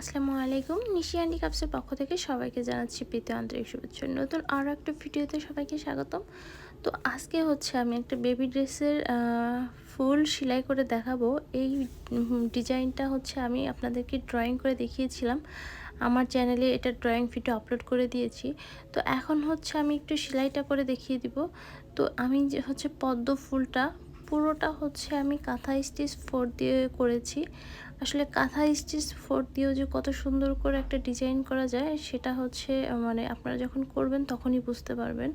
আসসালামু আলাইকুম। নিশি অ্যান্ডি কাপসের পক্ষ থেকে সবাইকে জানাচ্ছি প্রীতি আন্তরিক শুভেচ্ছা। নতুন আরও একটা ভিডিওতে সবাইকে স্বাগতম। তো আজকে হচ্ছে আমি একটা বেবি ড্রেসের ফুল সেলাই করে দেখাবো। এই ডিজাইনটা হচ্ছে আমি আপনাদেরকে ড্রয়িং করে দেখিয়েছিলাম। আমার চ্যানেলে এটা ড্রয়িং ভিডিও আপলোড করে দিয়েছি। তো এখন হচ্ছে আমি একটু সেলাইটা করে দেখিয়ে দিব। তো আমি যে হচ্ছে পদ্ম ফুলটা পুরোটা হচ্ছে আমি কাঁথা স্টিচ ফোর দিয়ে করেছি। আসলে কাঁথা স্টিচ ফোর দিয়েও যে কত সুন্দর করে একটা ডিজাইন করা যায়, সেটা হচ্ছে মানে আপনারা যখন করবেন তখনই বুঝতে পারবেন।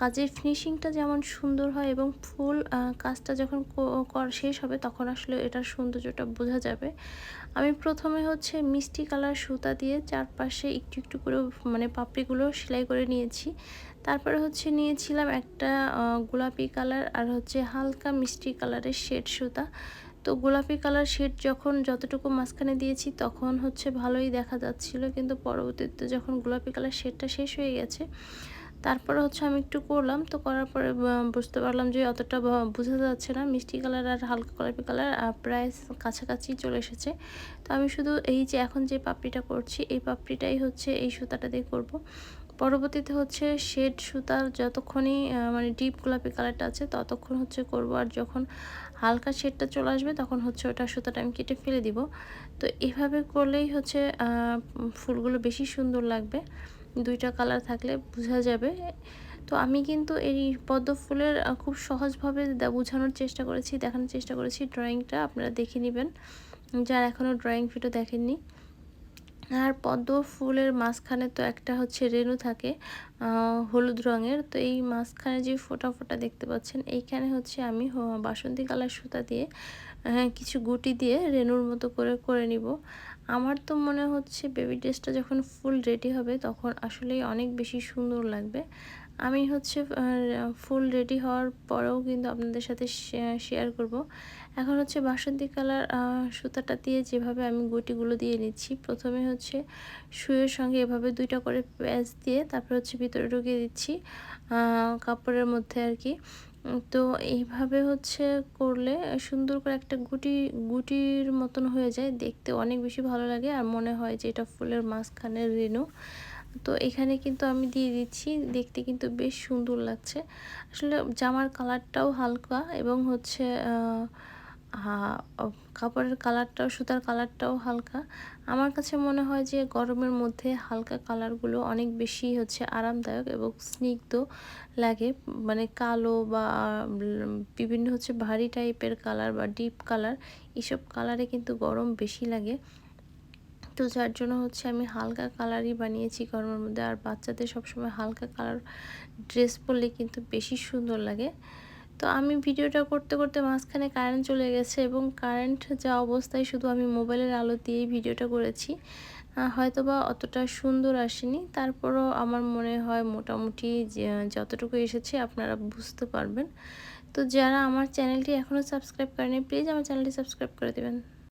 কাজের ফিনিশিংটা যেমন সুন্দর হয় এবং ফুল কাজটা যখন শেষ হবে তখন আসলে এটার সৌন্দর্যটা বোঝা যাবে। আমি প্রথমে হচ্ছে মিষ্টি কালার সুতা দিয়ে চারপাশে একটু একটু করে মানে পাপড়িগুলো সেলাই করে নিয়েছি। তারপরে হচ্ছে নিয়েছিলাম একটা গোলাপি কালার আর হচ্ছে হালকা মিষ্টি কালারের শেড সুতা। তো গোলাপি কালার শেড যখন যতটুকু মাঝখানে দিয়েছি তখন হচ্ছে ভালোই দেখা যাচ্ছিল। কিন্তু পরবর্তীতে যখন গোলাপি কালার শেডটা শেষ হয়ে গেছে, তারপরে হচ্ছে আমি একটু করলাম। তো করার পরে বুঝতে পারলাম যে অতটা বোঝা যাচ্ছে না। মিষ্টি কালার আর হালকা গোলাপি কালার প্রায় কাছাকাছি চলে এসেছে। তো আমি শুধু এই যে এখন যে পাপড়িটা করছি, এই পাপড়িটাই হচ্ছে এই সুতাটা দিয়ে করব। পরবর্তীতে হচ্ছে শেড সুতার যতক্ষণই মানে ডিপ গোলাপি কালারটা আছে, ততক্ষণ হচ্ছে করব। আর যখন হালকা শেডটা চলে আসবে, তখন হচ্ছে ওটা সুতাটা আমি কেটে ফেলে দিব। তো এভাবে করলেই হচ্ছে ফুলগুলো বেশি সুন্দর লাগবে। দুইটা কালার থাকলে বোঝা যাবে। তো আমি কিন্তু এই পদ্ম ফুলের খুব সহজভাবে বোঝানোর চেষ্টা করেছি, দেখানোর চেষ্টা করেছি। ড্রয়িংটা আপনারা দেখে নেবেন। যারা এখনও ড্রয়িং ভিডিও দেখেননি আর পদ্ম ফুলের মাঝখানে তো একটা হচ্ছে রেণু থাকে হলুদ রঙের। তো এই মাঝখানে যে ফোটা ফোটা দেখতে পাচ্ছেন এইখানে হচ্ছে আমি বাসন্তী কালার সুতা দিয়ে হ্যাঁ, কিছু গুটি দিয়ে রেণুর মতো করে করে নিব। আমার তো মনে হচ্ছে বেবি ড্রেসটা যখন ফুল রেডি হবে, তখন আসলেই অনেক বেশি সুন্দর লাগবে। আমি হচ্ছে ফুল রেডি হওয়ার পরেও কিন্তু আপনাদের সাথে শেয়ার করব। এখন হচ্ছে বাসন্তী কালার সুতাটা দিয়ে যেভাবে আমি গুটিগুলো দিয়ে নিচ্ছি, প্রথমে হচ্ছে শুয়ের সঙ্গে এভাবে দুইটা করে প্যাচ দিয়ে তারপর হচ্ছে ভিতরে ঢুকিয়ে দিচ্ছি কাপড়ের মধ্যে আর কি। তো এইভাবে হচ্ছে করলে সুন্দর করে একটা গুটি, গুটির মতন হয়ে যায়। দেখতে অনেক বেশি ভালো লাগে আর মনে হয় যে এটা ফুলের মাঝখানের রেনু তো এখানে কিন্তু আমি দিয়ে দিচ্ছি, দেখতে কিন্তু বেশ সুন্দর লাগছে। আসলে জামার কালারটাও হালকা এবং হচ্ছে কাপড়ের কালারটাও সুতার কালারটাও হালকা। আমার কাছে মনে হয় যে গরমের মধ্যে হালকা কালারগুলো অনেক বেশি হচ্ছে আরামদায়ক এবং স্নিগ্ধ লাগে। মানে কালো বা বিভিন্ন হচ্ছে ভারী টাইপের কালার বা ডিপ কালার এসব কালারে কিন্তু গরম বেশি লাগে। তো যার জন্য হচ্ছে আমি হালকা কালারই বানিয়েছি গরমের মধ্যে। আর বাচ্চাদের সবসময় হালকা কালার ড্রেস পরলে কিন্তু বেশি সুন্দর লাগে। তো আমি ভিডিওটা করতে করতে মাঝখানে কারেন্ট চলে গেছে এবং কারেন্ট যা অবস্থায় শুধু আমি মোবাইলের আলো দিয়েই ভিডিওটা করেছি হয়তো বা অতটা সুন্দর আসেনি। তারপরও আমার মনে হয় মোটামুটি যতটুকু এসেছে আপনারা বুঝতে পারবেন। তো যারা আমার চ্যানেলটি এখনও সাবস্ক্রাইব করেনি প্লিজ আমার চ্যানেলটি সাবস্ক্রাইব করে দেবেন।